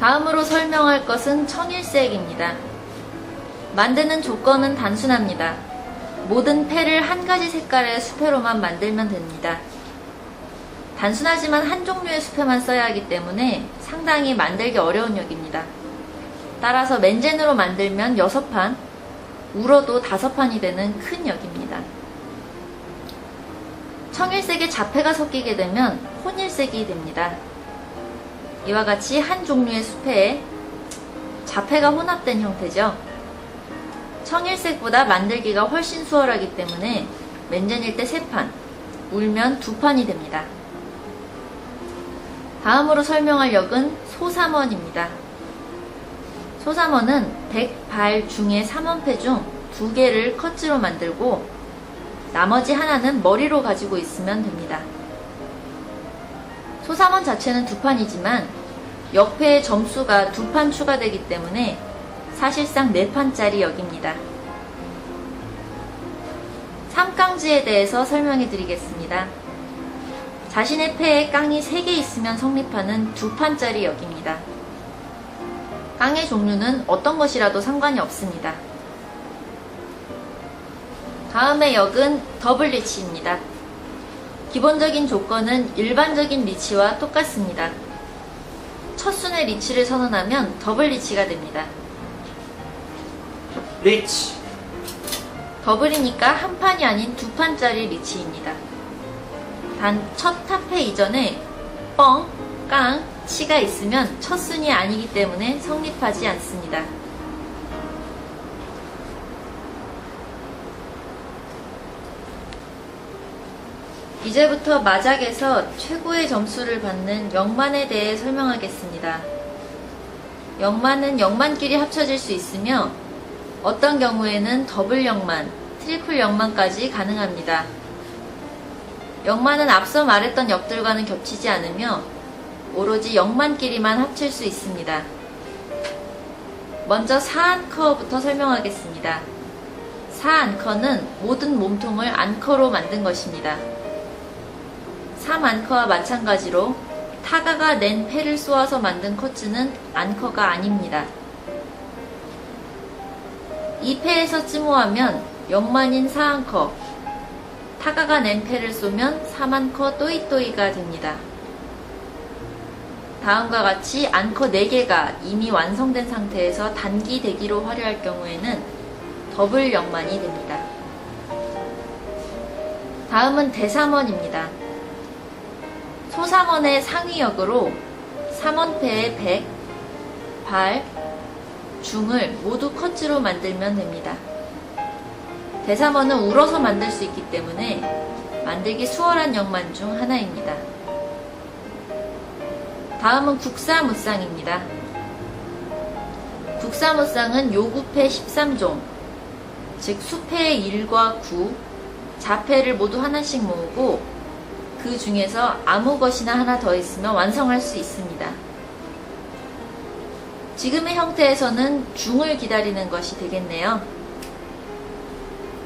다음으로 설명할 것은 청일색입니다. 만드는 조건은 단순합니다. 모든 패를 한 가지 색깔의 수패로만 만들면 됩니다. 단순하지만 한 종류의 수패만 써야 하기 때문에 상당히 만들기 어려운 역입니다. 따라서 맨젠으로 만들면 6판, 우러도 5판이 되는 큰 역입니다. 청일색에 자패가 섞이게 되면 혼일색이 됩니다. 이와 같이 한 종류의 수패에 자패가 혼합된 형태죠. 청일색보다 만들기가 훨씬 수월하기 때문에 맨젠일 때 3판, 울면 2판이 됩니다. 다음으로 설명할 역은 소삼원입니다. 소삼원은 100발 중에 3원패 중 2개를 커츠로 만들고 나머지 하나는 머리로 가지고 있으면 됩니다. 소삼원 자체는 두 판이지만 역패의 점수가 두 판 추가되기 때문에 사실상 네 판짜리 역입니다. 삼깡지에 대해서 설명해 드리겠습니다. 자신의 패에 깡이 3개 있으면 성립하는 두 판짜리 역입니다. 깡의 종류는 어떤 것이라도 상관이 없습니다. 다음의 역은 더블 리치입니다. 기본적인 조건은 일반적인 리치와 똑같습니다. 첫 순의 리치를 선언하면 더블 리치가 됩니다. 리치 더블이니까 한 판이 아닌 두 판짜리 리치입니다. 단 첫 탑회 이전에 뻥, 깡, 치가 있으면 첫 순이 아니기 때문에 성립하지 않습니다. 이제부터 마작에서 최고의 점수를 받는 영만에 대해 설명하겠습니다. 영만은 영만끼리 합쳐질 수 있으며 어떤 경우에는 더블 영만, 트리플 영만까지 가능합니다. 영만은 앞서 말했던 역들과는 겹치지 않으며 오로지 영만끼리만 합칠 수 있습니다. 먼저 사안커부터 설명하겠습니다. 사안커는 모든 몸통을 안커로 만든 것입니다. 3안커와 마찬가지로 타가가 낸 패를 쏘아서 만든 커츠는 안커가 아닙니다. 이 패에서 찌모하면 영만인 4안커, 타가가 낸 패를 쏘면 3안커 또이또이가 됩니다. 다음과 같이 안커 4개가 이미 완성된 상태에서 단기 대기로 화려할 경우에는 더블 영만이 됩니다. 다음은 대삼원입니다. 소삼원의 상위역으로 3원패의 100, 발, 중을 모두 커츠로 만들면 됩니다. 대삼원은 울어서 만들 수 있기 때문에 만들기 수월한 역만 중 하나입니다. 다음은 국사무쌍입니다. 국사무쌍은 요구패 13종, 즉 수패의 1과 9, 자패를 모두 하나씩 모으고 그 중에서 아무 것이나 하나 더 있으면 완성할 수 있습니다. 지금의 형태에서는 중을 기다리는 것이 되겠네요.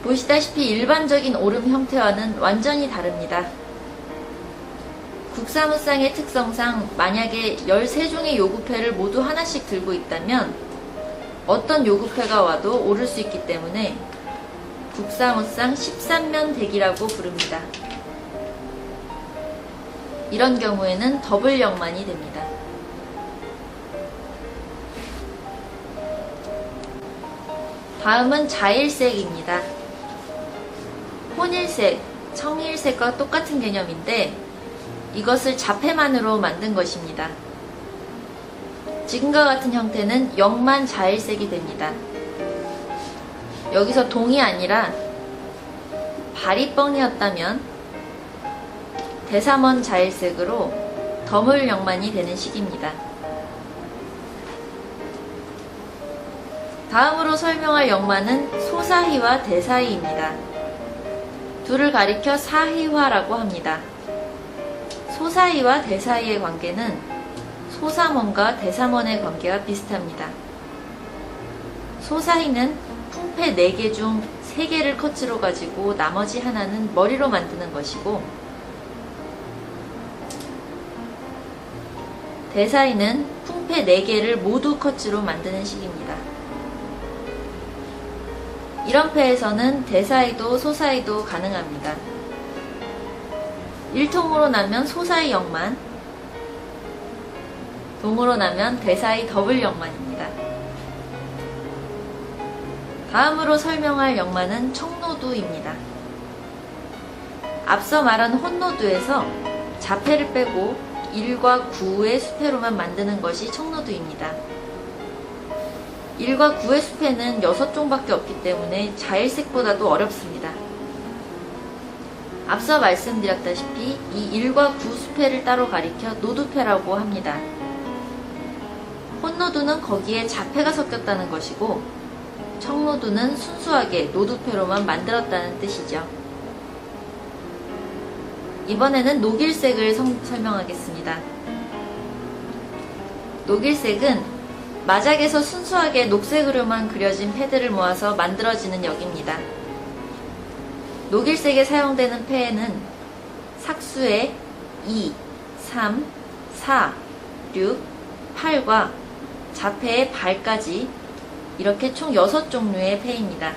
보시다시피 일반적인 오름 형태와는 완전히 다릅니다. 국사무쌍의 특성상 만약에 13종의 요구패를 모두 하나씩 들고 있다면 어떤 요구패가 와도 오를 수 있기 때문에 국사무쌍 13면 대기라고 부릅니다. 이런 경우에는 더블 영만이 됩니다. 다음은 자일색입니다. 혼일색, 청일색과 똑같은 개념인데 이것을 자패만으로 만든 것입니다. 지금과 같은 형태는 영만 자일색이 됩니다. 여기서 동이 아니라 발이 뻥이었다면 대삼원 자일색으로 더물 영만이 되는 식입니다. 다음으로 설명할 영만은 소사희와 대사희입니다. 둘을 가리켜 사희화라고 합니다. 소사희와 대사희의 관계는 소삼원과 대삼원의 관계와 비슷합니다. 소사희는 풍패 4개 중 3개를 커츠로 가지고 나머지 하나는 머리로 만드는 것이고 대사이는 풍패 4개를 모두 컷즈로 만드는 식입니다. 이런 패에서는 대사이도 소사이도 가능합니다. 1통으로 나면 소사이 영만, 동으로 나면 대사이 더블 영만입니다. 다음으로 설명할 영만은 청노두입니다. 앞서 말한 혼노두에서 자패를 빼고 1과 9의 수패로만 만드는 것이 청노두입니다. 1과 9의 수패는 6종밖에 없기 때문에 자일색보다도 어렵습니다. 앞서 말씀드렸다시피 이 1과 9 수패를 따로 가리켜 노두패라고 합니다. 혼노두는 거기에 자패가 섞였다는 것이고 청노두는 순수하게 노두패로만 만들었다는 뜻이죠. 이번에는 녹일색을 성- 설명하겠습니다. 녹일색은 마작에서 순수하게 녹색으로만 그려진 패드를 모아서 만들어지는 역입니다. 녹일색에 사용되는 패에는 삭수의 2, 3, 4, 6, 8과 자패의 발까지 이렇게 총 6종류의 패입니다.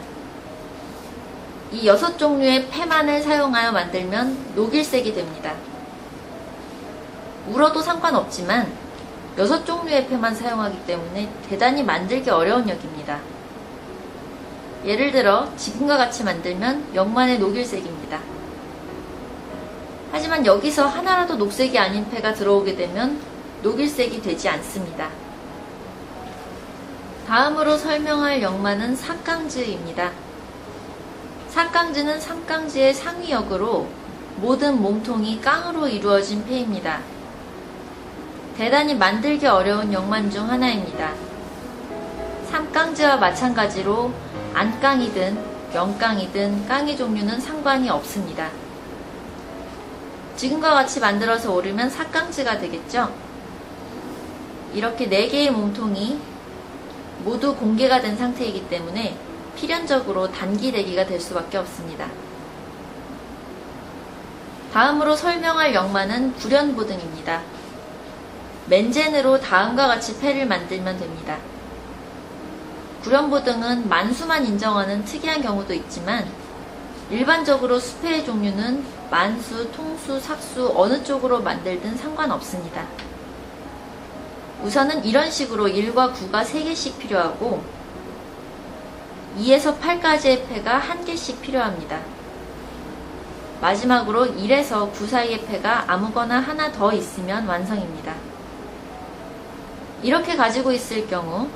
이 6종류의 패만을 사용하여 만들면 녹일색이 됩니다. 울어도 상관없지만 6종류의 패만 사용하기 때문에 대단히 만들기 어려운 역입니다. 예를 들어 지금과 같이 만들면 영만의 녹일색입니다. 하지만 여기서 하나라도 녹색이 아닌 패가 들어오게 되면 녹일색이 되지 않습니다. 다음으로 설명할 영만은 삼강즈입니다. 삼강즈는 삼강즈의 상위역으로 모든 몸통이 깡으로 이루어진 패입니다. 대단히 만들기 어려운 영만 중 하나입니다. 삼강즈와 마찬가지로 안깡이든 영깡이든 깡의 종류는 상관이 없습니다. 지금과 같이 만들어서 오르면 사깡즈가 되겠죠? 이렇게 4개의 몸통이 모두 공개가 된 상태이기 때문에 필연적으로 단기 대기가 될 수밖에 없습니다. 다음으로 설명할 영만은 구련보등입니다. 맨젠으로 다음과 같이 패를 만들면 됩니다. 구련보등은 만수만 인정하는 특이한 경우도 있지만 일반적으로 수패의 종류는 만수, 통수, 삭수 어느 쪽으로 만들든 상관없습니다. 우선은 이런 식으로 1과 9가 3개씩 필요하고 2에서 8까지의 패가 1개씩 필요합니다. 마지막으로 1에서 9 사이의 패가 아무거나 하나 더 있으면 완성입니다. 이렇게 가지고 있을 경우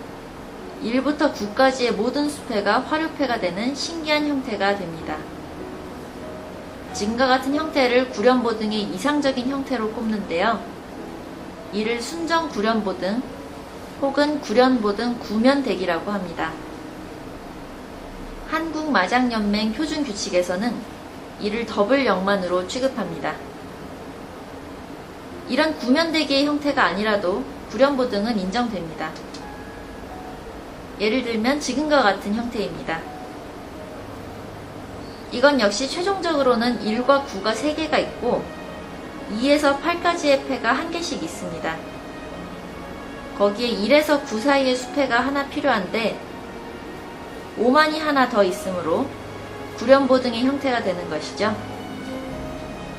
1부터 9까지의 모든 수패가 화류패가 되는 신기한 형태가 됩니다. 지금과 같은 형태를 구련보 등의 이상적인 형태로 꼽는데요. 이를 순정 구련보 등 혹은 구련보 등 구면대기라고 합니다. 한국마장연맹 표준 규칙에서는 이를 더블 영만으로 취급합니다. 이런 구면대기의 형태가 아니라도 구련보 등은 인정됩니다. 예를 들면 지금과 같은 형태입니다. 이건 역시 최종적으로는 1과 9가 3개가 있고 2에서 8까지의 패가 1개씩 있습니다. 거기에 1에서 9 사이의 수패가 하나 필요한데 5만이 하나 더 있으므로 구련보 등의 형태가 되는 것이죠.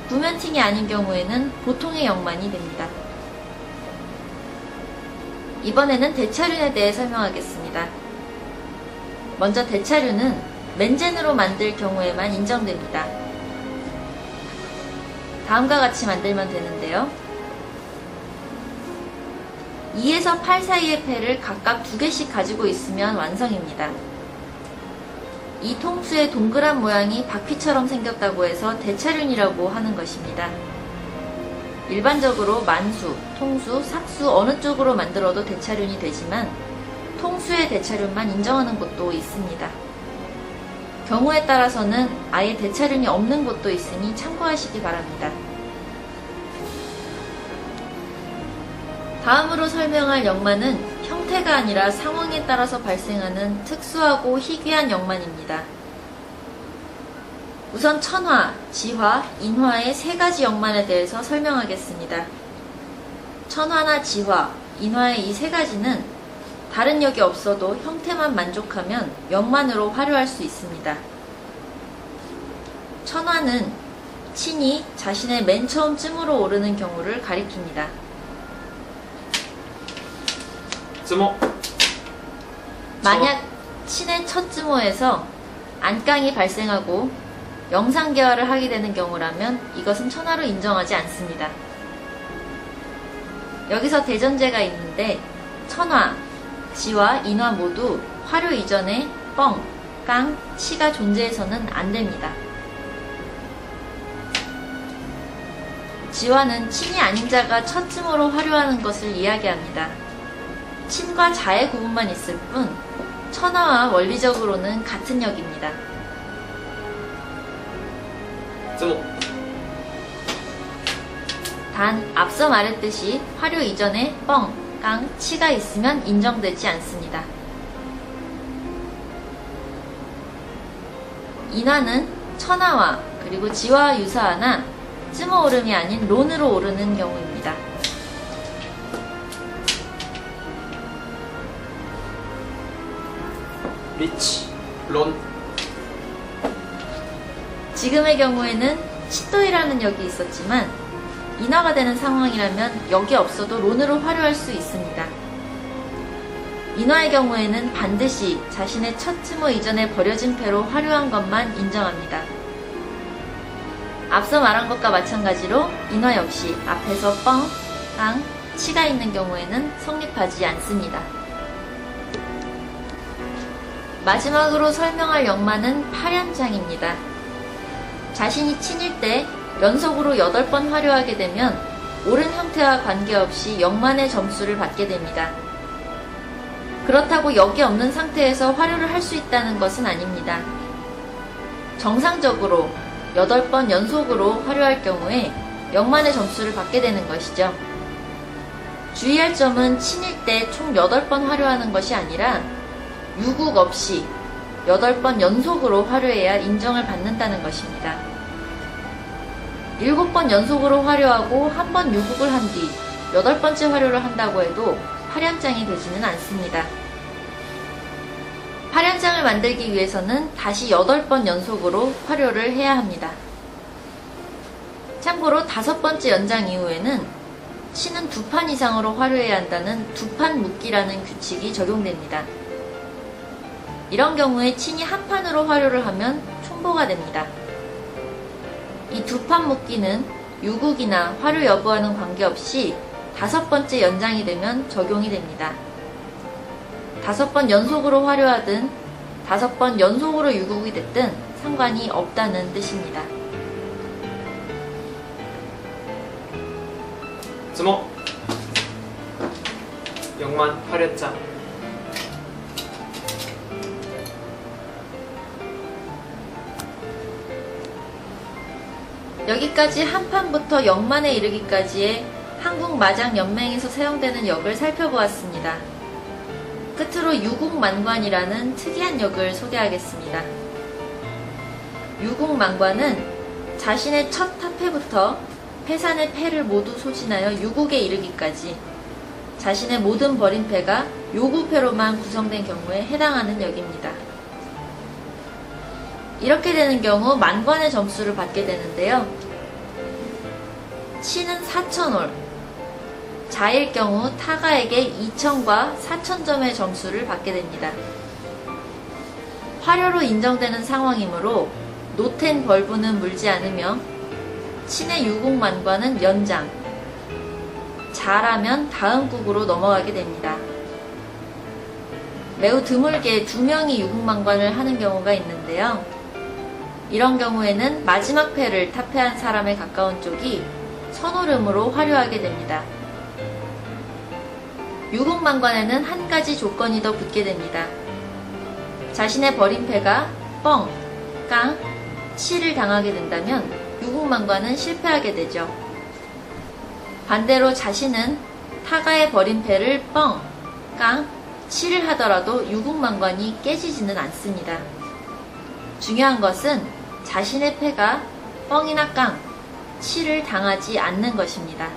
구면팅이 아닌 경우에는 보통의 영만이 됩니다. 이번에는 대차륜에 대해 설명하겠습니다. 먼저 대차륜은 맨젠으로 만들 경우에만 인정됩니다. 다음과 같이 만들면 되는데요. 2에서 8 사이의 패를 각각 두 개씩 가지고 있으면 완성입니다. 이 통수의 동그란 모양이 바퀴처럼 생겼다고 해서 대차륜이라고 하는 것입니다. 일반적으로 만수, 통수, 삭수 어느 쪽으로 만들어도 대차륜이 되지만 통수의 대차륜만 인정하는 곳도 있습니다. 경우에 따라서는 아예 대차륜이 없는 곳도 있으니 참고하시기 바랍니다. 다음으로 설명할 역만은 형태가 아니라 상황에 따라서 발생하는 특수하고 희귀한 역만입니다. 우선 천화, 지화, 인화의 세 가지 역만에 대해서 설명하겠습니다. 천화나 지화, 인화의 이 세 가지는 다른 역이 없어도 형태만 만족하면 역만으로 화려할 수 있습니다. 천화는 친이 자신의 맨 처음 쯤으로 오르는 경우를 가리킵니다. つも 만약 친의 첫 쯤호에서 안깡이 발생하고 영상 개화를 하게 되는 경우라면 이것은 천화로 인정하지 않습니다. 여기서 대전제가 있는데 천화, 지와 인화 모두 화료 이전에 뻥, 깡, 치가 존재해서는 안 됩니다. 지화는 친이 아닌 자가 첫 쯤으로 화료하는 것을 이야기합니다. 친과 자의 구분만 있을 뿐 천하와 원리적으로는 같은 역입니다. 단 앞서 말했듯이 화료 이전에 뻥, 깡, 치가 있으면 인정되지 않습니다. 인화는 천하와 그리고 지와 유사하나 쯤어 오름이 아닌 론으로 오르는 경우입니다. 리치 론 지금의 경우에는 치도이라는 역이 있었지만 인화가 되는 상황이라면 역이 없어도 론으로 화려할 수 있습니다. 인화의 경우에는 반드시 자신의 첫 츠모 이전에 버려진 패로 화려한 것만 인정합니다. 앞서 말한 것과 마찬가지로 인화 역시 앞에서 뻥, 깡, 치가 있는 경우에는 성립하지 않습니다. 마지막으로 설명할 역마는 파련장입니다. 자신이 친일 때 연속으로 8번 화려하게 되면 옳은 형태와 관계없이 역만의 점수를 받게 됩니다. 그렇다고 역이 없는 상태에서 화료를 할 수 있다는 것은 아닙니다. 정상적으로 8번 연속으로 화료할 경우에 역만의 점수를 받게 되는 것이죠. 주의할 점은 친일 때 총 8번 화료하는 것이 아니라 유국 없이 8번 연속으로 화료해야 인정을 받는다는 것입니다. 7번 연속으로 화료하고 한 번 유국을 한 뒤 8번째 화료를 한다고 해도 팔연장이 되지는 않습니다. 팔연장을 만들기 위해서는 다시 8번 연속으로 화료를 해야 합니다. 참고로 다섯 번째 연장 이후에는 신은 두 판 이상으로 화료해야 한다는 두 판 묶기라는 규칙이 적용됩니다. 이런 경우에 친이 한 판으로 화료를 하면 총보가 됩니다. 이 두 판 묶기는 유국이나 화료 여부와는 관계없이 다섯 번째 연장이 되면 적용이 됩니다. 다섯 번 연속으로 화료하든 다섯 번 연속으로 유국이 됐든 상관이 없다는 뜻입니다. つも영만 화려자 여기까지 한 판부터 영만에 이르기까지의 한국 마장 연맹에서 사용되는 역을 살펴보았습니다. 끝으로 유국만관이라는 특이한 역을 소개하겠습니다. 유국만관은 자신의 첫 탑패부터 패산의 패를 모두 소진하여 유국에 이르기까지 자신의 모든 버린 패가 요구패로만 구성된 경우에 해당하는 역입니다. 이렇게 되는 경우 만관의 점수를 받게 되는데요. 치는 4,000올, 자일 경우 타가에게 2,000과 4,000점의 점수를 받게 됩니다. 화려로 인정되는 상황이므로 노텐 벌부는 물지 않으며 친의 유국만관은 연장, 자라면 다음 국으로 넘어가게 됩니다. 매우 드물게 두 명이 유국만관을 하는 경우가 있는데요. 이런 경우에는 마지막 패를 탑패한 사람에 가까운 쪽이 선오름으로 화려하게 됩니다. 유국만관에는 한 가지 조건이 더 붙게 됩니다. 자신의 버린 패가 뻥, 깡, 치를 당하게 된다면 유국만관은 실패하게 되죠. 반대로 자신은 타가의 버린 패를 뻥, 깡, 치를 하더라도 유국만관이 깨지지는 않습니다. 중요한 것은 자신의 패가 뻥이나 깡, 치를 당하지 않는 것입니다.